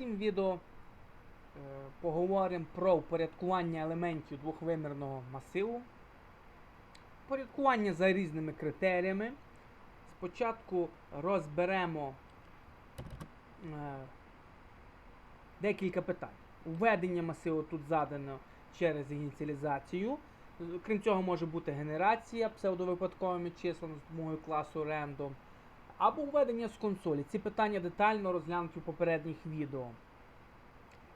цім відео е, поговоримо про впорядкування елементів двохвимірного масиву. Впорядкування за різними критеріями. Спочатку розберемо е, декілька питань. Введення масиву тут задано через ініціалізацію. Крім цього, може бути генерація псевдовипадковими числами з допомогою класу random. Або введення з консолі. Ці питання детально розглянуті у попередніх відео.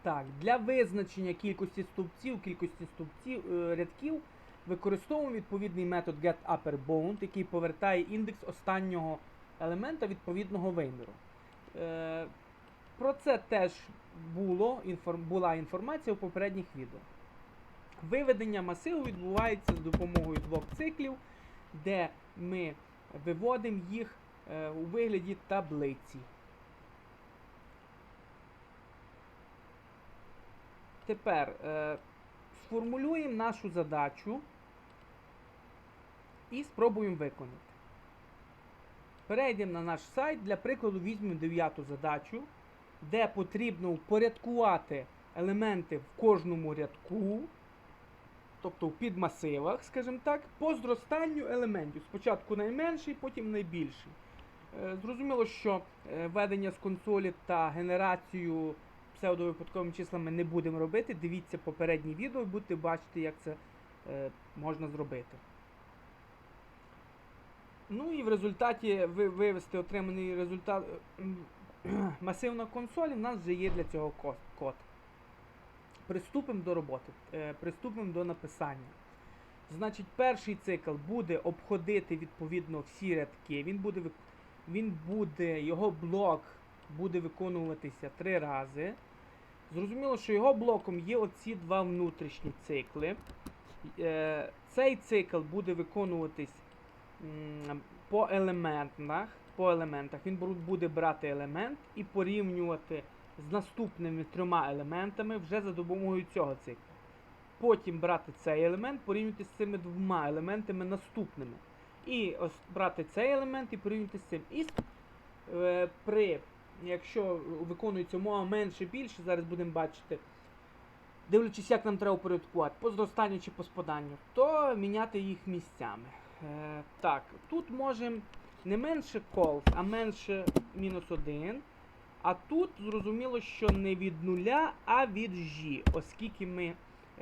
Так, для визначення кількості стовпців, кількості стовпців, е, рядків використовуємо відповідний метод getUpperBound, який повертає індекс останнього елемента відповідного виміру. Е, про це теж було, була інформація у попередніх відео. Виведення масиву відбувається з допомогою двох циклів, де ми виводимо їх у вигляді таблиці. Тепер е, сформулюємо нашу задачу і спробуємо виконати. Перейдемо на наш сайт. Для прикладу візьмемо дев'яту задачу, де потрібно впорядкувати елементи в кожному рядку, тобто в підмасивах, скажімо так, по зростанню елементів. Спочатку найменший, потім найбільший. Е, Зрозуміло, що е, введення з консолі та генерацію псевдовипадковими числами не будемо робити. Дивіться попередні відео і будете бачити, як це е, можна зробити. Ну і в результаті вивести отриманий результат масив на консолі, нас вже є для цього код. Приступимо до роботи, приступимо до написання. Значить, перший цикл буде обходити відповідно всі рядки. Він буде, вик- він буде, його блок буде виконуватися три рази. Зрозуміло, що його блоком є оці два внутрішні цикли. Е, Цей цикл буде виконуватись по елементах. По елементах. Він буде брати елемент і порівнювати з наступними трьома елементами вже за допомогою цього циклу. Потім брати цей елемент, порівнювати з цими двома елементами наступними. І ось брати цей елемент і порівнювати з цим. І е, при, якщо виконується умова менше більше, зараз будемо бачити, дивлячись, як нам треба упорядкувати, по зростанню чи по спаданню, то міняти їх місцями. Е, так, тут можемо не менше calls, а менше мінус 1. А тут зрозуміло, що не від нуля, а від G, оскільки ми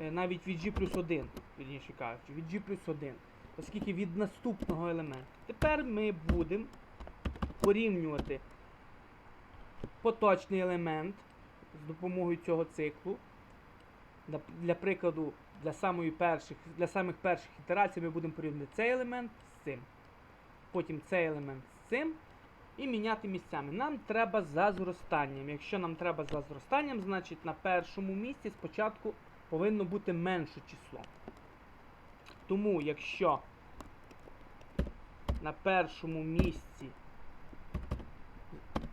е, навіть від G плюс 1, вірніше кажучи, від G плюс 1, оскільки від наступного елемента. Тепер ми будемо порівнювати поточний елемент з допомогою цього циклу. Для, прикладу, для, самої перших, для самих перших ітерацій ми будемо порівнювати цей елемент з цим. Потім цей елемент з цим. І міняти місцями. Нам треба за зростанням. Якщо нам треба за зростанням, значить на першому місці спочатку повинно бути менше число. Тому, якщо на першому місці,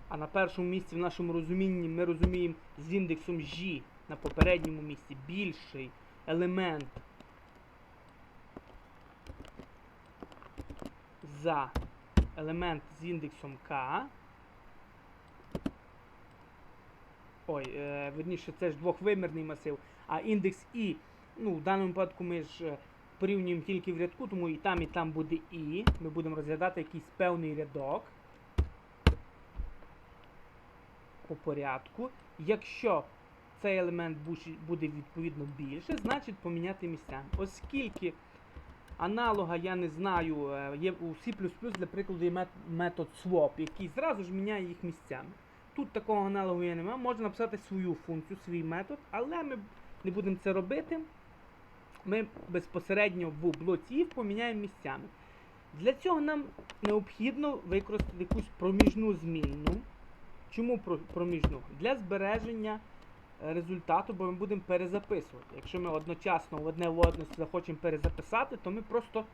а на першому місці в нашому розумінні ми розуміємо з індексом G на попередньому місці більший елемент за елемент з індексом K. Ой, е, верніше, це ж двохвимірний масив, а індекс І, ну, в даному випадку ми ж е, порівнюємо тільки в рядку, тому і там, і там буде І. Ми будемо розглядати якийсь певний рядок по порядку. Якщо цей елемент буде відповідно більше, значить поміняти місцями. Оскільки Аналога я не знаю. е, Є у C++, для прикладу, є метод swap, який зразу ж міняє їх місцями. Тут такого аналогу я не маю. Можна написати свою функцію, свій метод, але ми не будемо це робити. Ми безпосередньо в блоці поміняємо місцями. Для цього нам необхідно використати якусь проміжну змінну. Чому проміжну? Для збереження е, результату, бо ми будемо перезаписувати. Якщо ми одночасно одне в одне захочемо перезаписати, то ми просто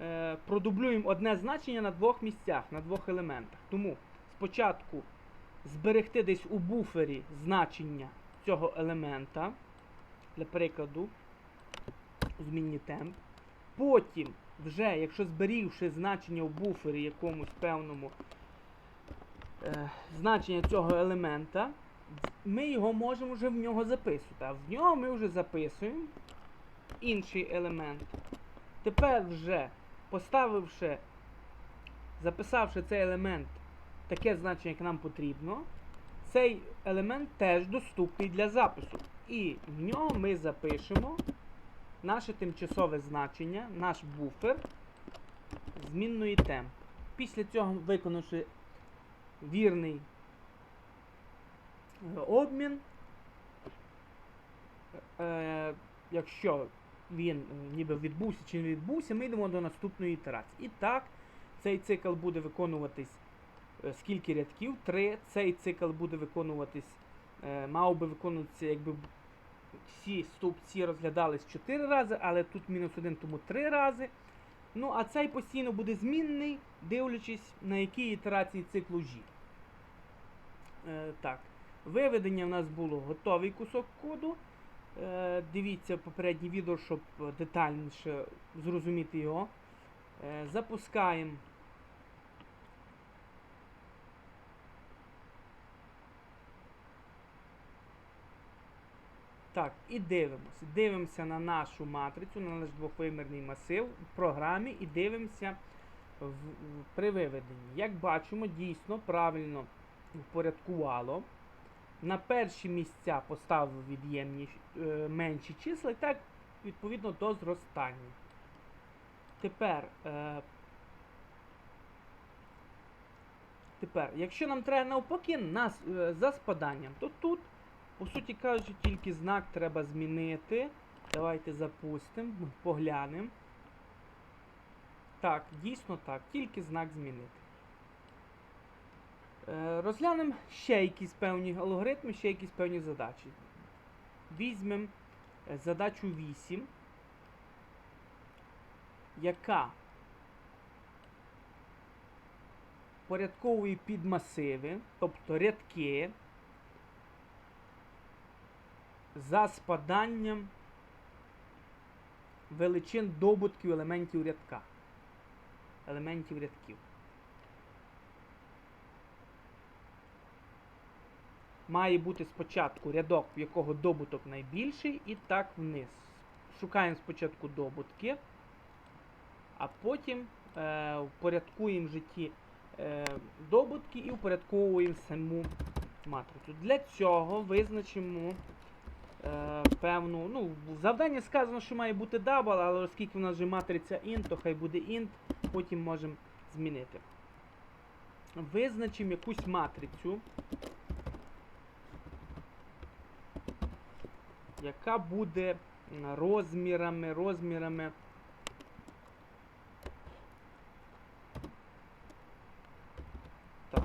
е, продублюємо одне значення на двох місцях, на двох елементах. Тому спочатку зберегти десь у буфері значення цього елемента, для прикладу, змінні темп. Потім, вже, якщо зберігши значення у буфері якомусь певному е, значення цього елемента, ми його можемо вже в нього записувати. А в нього ми вже записуємо інший елемент. Тепер вже поставивши, записавши цей елемент таке значення, як нам потрібно, цей елемент теж доступний для запису. І в нього ми запишемо наше тимчасове значення, наш буфер змінної темп. Після цього, виконавши вірний е, обмін, е, якщо він е, ніби відбувся чи не відбувся, ми йдемо до наступної ітерації. І так, цей цикл буде виконуватись е, скільки рядків? Три. Цей цикл буде виконуватись, мав би виконуватися, якби всі стовпці розглядались 4 рази, але тут мінус 1, тому 3 рази. Ну, а цей постійно буде змінний, дивлячись, на якій ітерації циклу G. Е, так, виведення в нас було готовий кусок коду. Е, дивіться попереднє відео, щоб детальніше зрозуміти його. Е, запускаємо. Так, і дивимося. Дивимося на нашу матрицю, на наш двохвимірний масив в програмі і дивимося в, при виведенні. Як бачимо, дійсно правильно впорядкувало. На перші місця поставив від'ємні е, менші числа, і так відповідно до зростання. Тепер, е, тепер, якщо нам треба навпаки нас, е, за спаданням, то тут, по суті кажучи, тільки знак треба змінити. Давайте запустимо, поглянемо. Так, дійсно так, тільки знак змінити. Е, Розглянемо ще якісь певні алгоритми, ще якісь певні задачі. Візьмемо е, задачу 8, яка порядковує підмасиви, тобто рядки, за спаданням величин добутків елементів рядка. Елементів рядків. Має бути спочатку рядок, в якого добуток найбільший, і так вниз. Шукаємо спочатку добутки, а потім е, впорядкуємо в житті е, добутки і впорядковуємо саму матрицю. Для цього визначимо е, певну. Ну, в сказано, що має бути дабл, але оскільки в нас вже матриця int, то хай буде int, потім можемо змінити. Визначимо якусь матрицю. яка буде розмірами, розмірами. Так.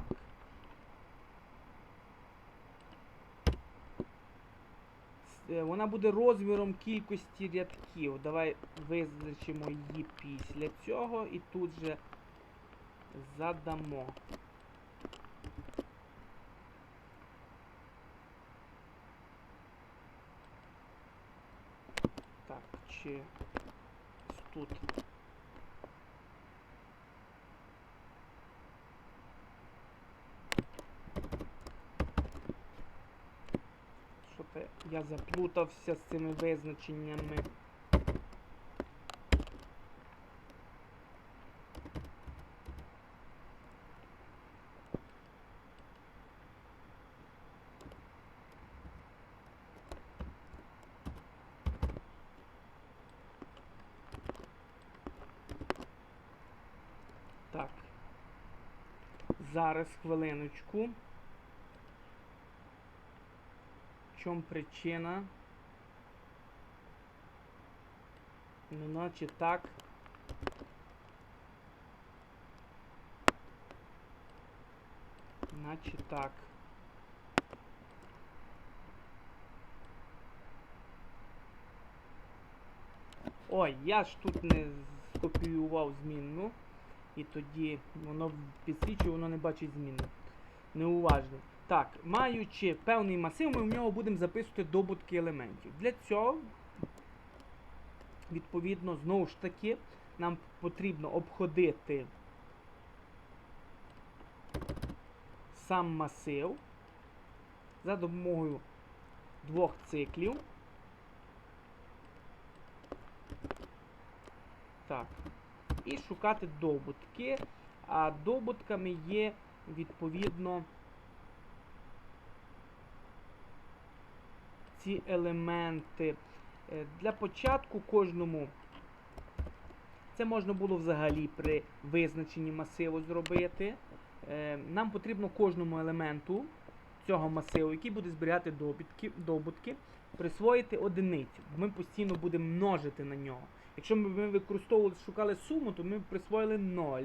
С- е, Вона буде розміром кількості рядків. Давай визначимо її після цього і тут же задамо. Так, чи тут. Що то я заплутався з цими визначеннями. Так. Зараз хвилиночку. В чому причина? Ну, наче так. Наче так. Ой, я ж тут не скопіював змінну. І тоді воно підсвічує, воно не бачить зміни. Неуважно. Так, маючи певний масив, ми в нього будемо записувати добутки елементів. Для цього, відповідно, знову ж таки, нам потрібно обходити сам масив. за допомогою двох циклів. Так. І шукати добутки. А добутками є відповідно ці елементи. Е, Для початку кожному це можна було взагалі при визначенні масиву зробити. Е, Нам потрібно кожному елементу цього масиву, який буде зберігати добутки, добутки присвоїти одиницю. Ми постійно будемо множити на нього. Якщо ми, використовували, шукали суму, то ми присвоїли 0.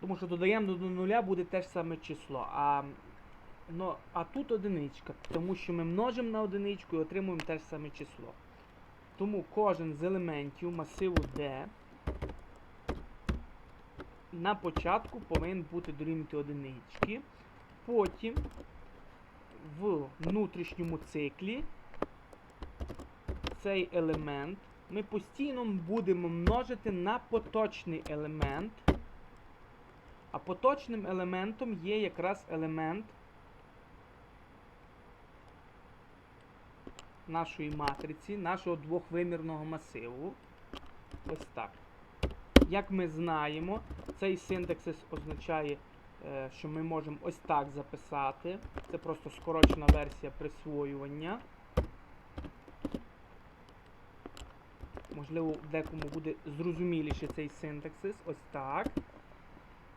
Тому що додаємо до нуля буде те ж саме число. А, ну, а тут одиничка, тому що ми множимо на одиничку і отримуємо те ж саме число. Тому кожен з елементів масиву D на початку повинен бути дорівнювати одинички. Потім в внутрішньому циклі цей елемент ми постійно будемо множити на поточний елемент. А поточним елементом є якраз елемент нашої матриці, нашого двохвимірного масиву. Ось так. Як ми знаємо, цей синтаксис означає, е, що ми можемо ось так записати. Це просто скорочена версія присвоювання. Можливо, декому буде зрозуміліше цей синтаксис. Ось так.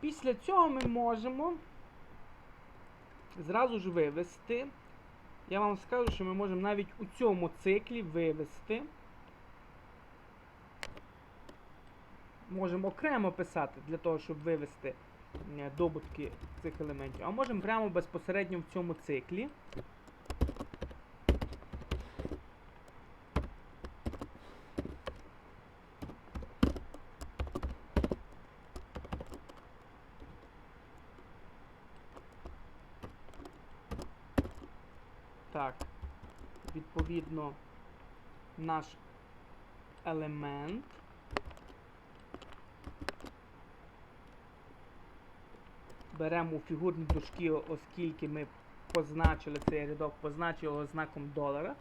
Після цього ми можемо зразу ж вивести. Я вам скажу, що ми можемо навіть у цьому циклі вивести. Можемо окремо писати для того, щоб вивести е, добутки цих елементів. А можемо прямо безпосередньо в цьому циклі. Так, відповідно, наш елемент. Беремо у фігурні дужки, оскільки ми позначили цей рядок, позначили його знаком долара.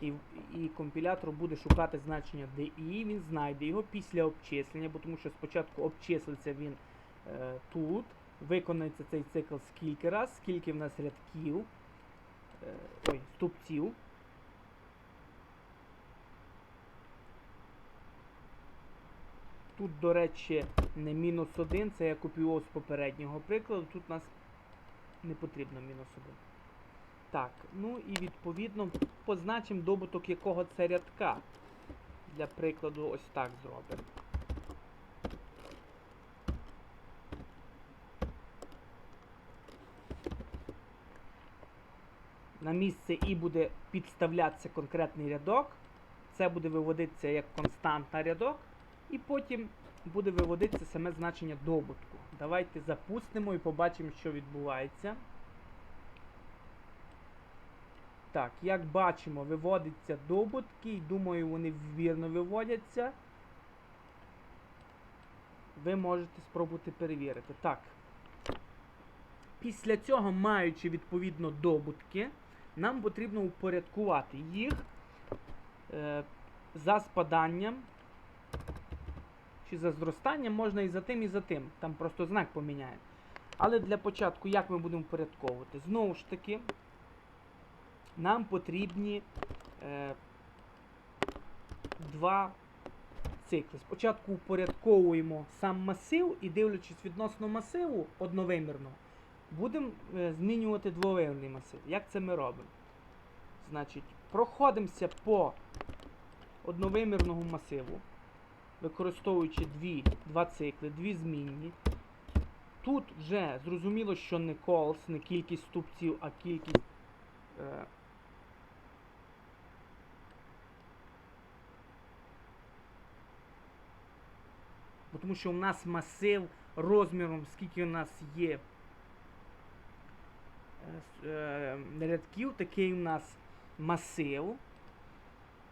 І, і компілятор буде шукати значення DI, він знайде його після обчислення, бо тому що спочатку обчислиться він е, тут, виконується цей цикл скільки раз, скільки в нас рядків, ой, стовпців. Тут, до речі, не мінус 1, це я копіював з попереднього прикладу, тут у нас не потрібно мінус 1. Так, ну і відповідно позначимо добуток якого це рядка. Для прикладу, ось так зробимо. На місце і буде підставлятися конкретний рядок. Це буде виводитися як константа рядок. І потім буде виводитися саме значення добутку. Давайте запустимо і побачимо, що відбувається. Так, як бачимо, виводяться добутки, і думаю, вони вірно виводяться. Ви можете спробувати перевірити. Так. Після цього, маючи відповідно добутки, нам потрібно упорядкувати їх е, за спаданням чи за зростанням, можна і за тим, і за тим. Там просто знак поміняємо. Але для початку, як ми будемо упорядковувати? Знову ж таки, нам потрібні е, два цикли. Спочатку упорядковуємо сам масив і, дивлячись відносно масиву одновимірного, будемо е, змінювати двовимірний масив. Як це ми робимо? Значить, проходимося по одновимірному масиву, використовуючи дві, два цикли, дві змінні. Тут вже зрозуміло, що не колс, не кількість ступців, а кількість. Е, тому що у нас масив розміром, скільки у нас є рядків, такий у нас масив.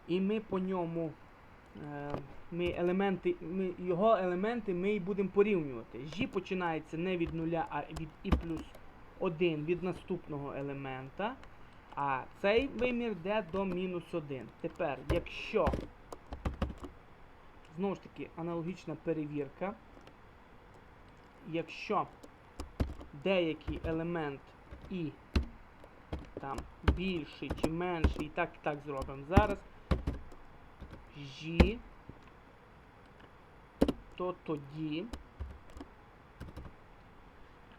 І ми по ньому е, ми елементи, ми, його елементи ми і будемо порівнювати. G починається не від нуля, а від і плюс 1 від наступного елемента. А цей вимір йде до мінус 1. Тепер, якщо знову ж таки аналогічна перевірка, якщо деякий елемент і там більший чи менший, і так і так зробимо зараз. G, то тоді.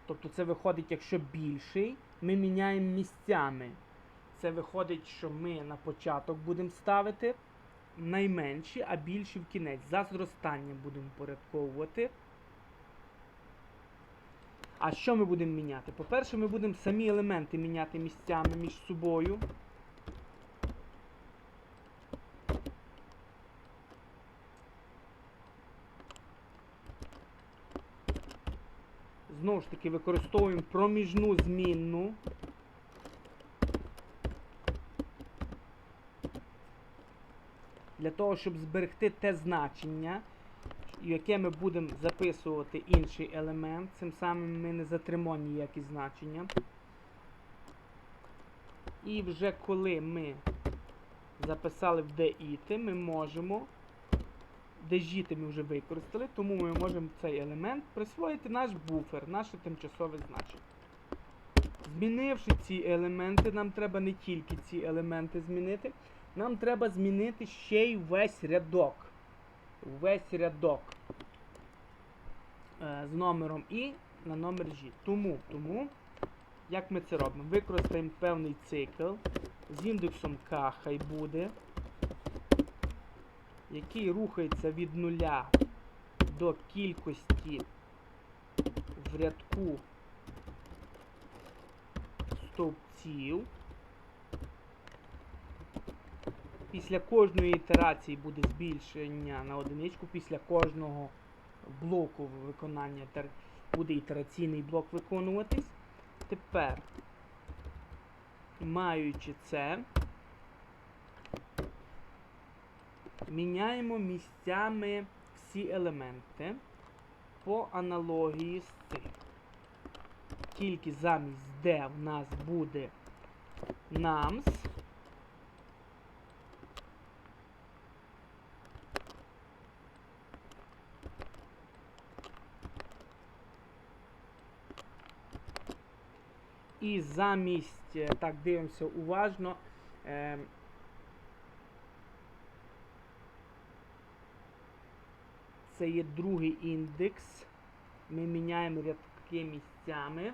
Тобто це виходить, якщо більший, ми міняємо місцями. Це виходить, що ми на початок будемо ставити найменші, а більші в кінець. За зростання будемо порядковувати. А що ми будемо міняти? По-перше, ми будемо самі елементи міняти місцями між собою. Знову ж таки, використовуємо проміжну змінну. Для того, щоб зберегти те значення, яке ми будемо записувати інший елемент. Цим самим ми не затримуємо ніякі значення. І вже коли ми записали в DIT, ми можемо. DJT ми вже використали, тому ми можемо цей елемент присвоїти наш буфер, наше тимчасове значення. Змінивши ці елементи, нам треба не тільки ці елементи змінити, нам треба змінити ще й весь рядок. Весь рядок е, з номером І на номер G. Тому, тому, як ми це робимо? Використаємо певний цикл з індексом K хай буде, який рухається від нуля до кількості в рядку стовпців. Після кожної ітерації буде збільшення на одиничку, після кожного блоку виконання буде ітераційний блок виконуватись. Тепер, маючи це, міняємо місцями всі елементи по аналогії з цим. Тільки замість D в нас буде nums. І замість, е, так, дивимося уважно. е, Це є другий індекс. Ми міняємо рядки місцями.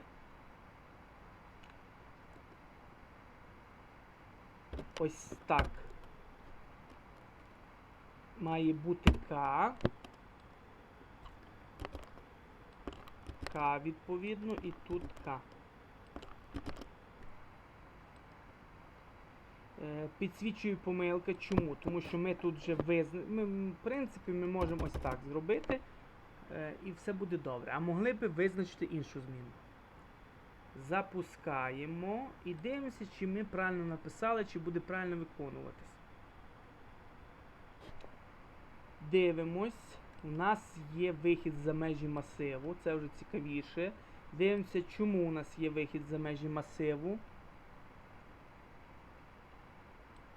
Ось так. Має бути К. К відповідно і тут К. Е, Підсвічую помилка. Чому? Тому що ми тут вже визна... ми, В принципі, ми можемо ось так зробити. е, І все буде добре. А могли б визначити іншу зміну. Запускаємо і дивимося, чи ми правильно написали, чи буде правильно виконуватись. Дивимось. У нас є вихід за межі масиву. Це вже цікавіше. Дивимося, чому у нас є вихід за межі масиву.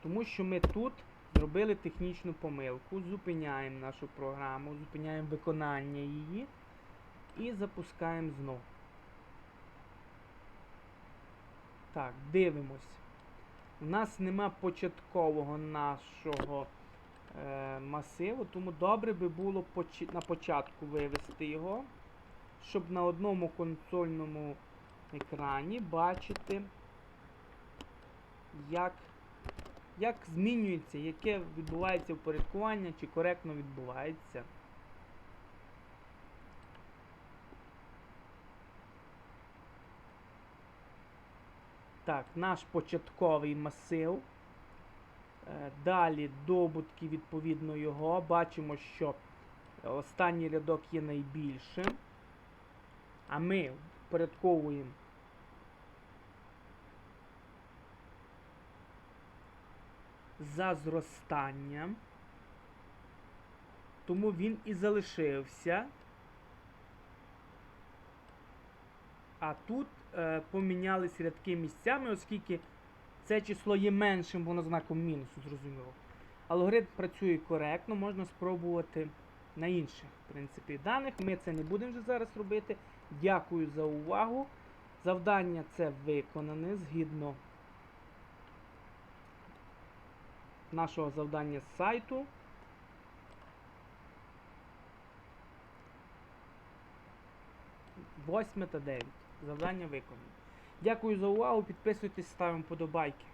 Тому що ми тут зробили технічну помилку, зупиняємо нашу програму, зупиняємо виконання її і запускаємо знову. Так, дивимось. У нас нема початкового нашого е, масиву, тому добре би було на початку вивести його, щоб на одному консольному екрані бачити, як як змінюється, яке відбувається впорядкування, чи коректно відбувається. Так, наш початковий масив. Е, Далі добутки відповідно його. Бачимо, що останній рядок є найбільшим. А ми впорядковуємо за зростанням. Тому він і залишився. А тут е, помінялись рядки місцями, оскільки Це число є меншим, воно знаком мінусу, зрозуміло. Алгоритм працює коректно, можна спробувати на інших в принципі, даних. Ми це не будемо вже зараз робити. Дякую за увагу. Завдання це виконане згідно нашого завдання з сайту. Восьме та 9. Завдання виконане. Дякую за увагу. Підписуйтесь, ставимо подобайки.